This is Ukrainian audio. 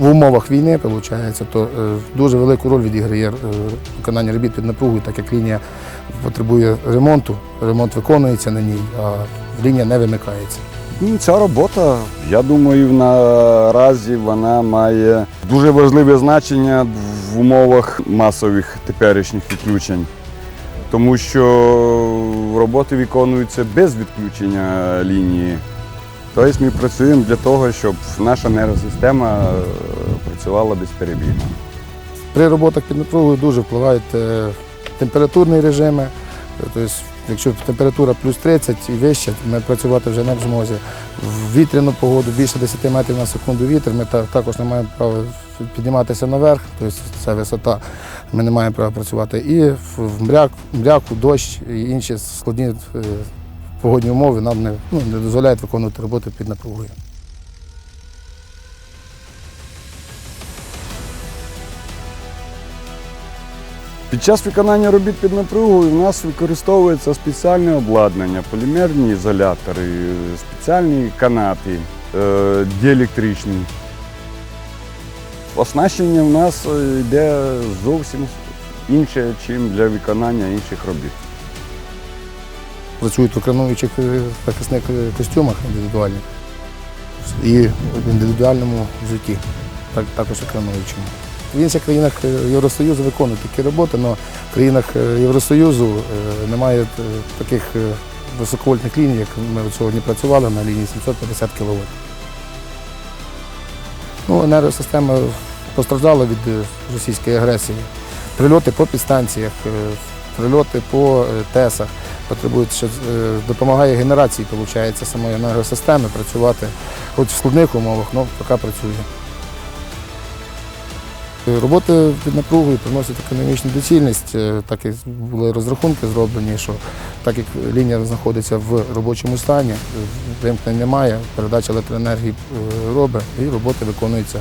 в умовах війни, виходить, то е, дуже велику роль відіграє е, виконання робіт під напругою, так як лінія потребує ремонту, ремонт виконується на ній, а лінія не вимикається. Ну, Ця робота, я думаю, наразі вона має дуже важливе значення в умовах масових теперішніх відключень, тому що роботи виконуються без відключення лінії. Тобто ми працюємо для того, щоб наша нейросистема е, працювала безперебійно. При роботах під напругою дуже впливають е, температурні режими. Тобто, якщо температура плюс 30 і вище, ми працювати вже не в змозі. В вітряну погоду більше 10 метрів на секунду вітер, ми також не маємо права підніматися наверх, тобто це висота, ми не маємо права працювати. І в в мряк, мряку, дощ і інші складні е, погодні умови нам не, ну, не дозволяють виконувати роботу під напругою. Під час виконання робіт під напругою у нас використовується спеціальне обладнання, полімерні ізолятори, спеціальні канати, е, діелектричні. Оснащення в нас е, йде зовсім інше, ніж для виконання інших робіт. Працюють в окремуючих е, захисних е, костюмах індивідуальних і в індивідуальному житті, так, також окремуючому. В інших країнах е, Євросоюзу виконують такі роботи, але в країнах Євросоюзу немає таких високовольтних ліній, як ми сьогодні працювали на лінії 750 кВт. Ну, енергосистема постраждала від російської агресії. Прильоти по підстанціях, прильоти по ТЕСах потребують, що е, допомагає генерації, виходить, самої енергосистеми працювати, хоч в складних умовах, але поки працює. Е, Роботи під напругою приносять економічну доцільність, е, так як були розрахунки зроблені, що так як лінія знаходиться в робочому стані, е, вимкнень немає, передача електроенергії робить і роботи виконуються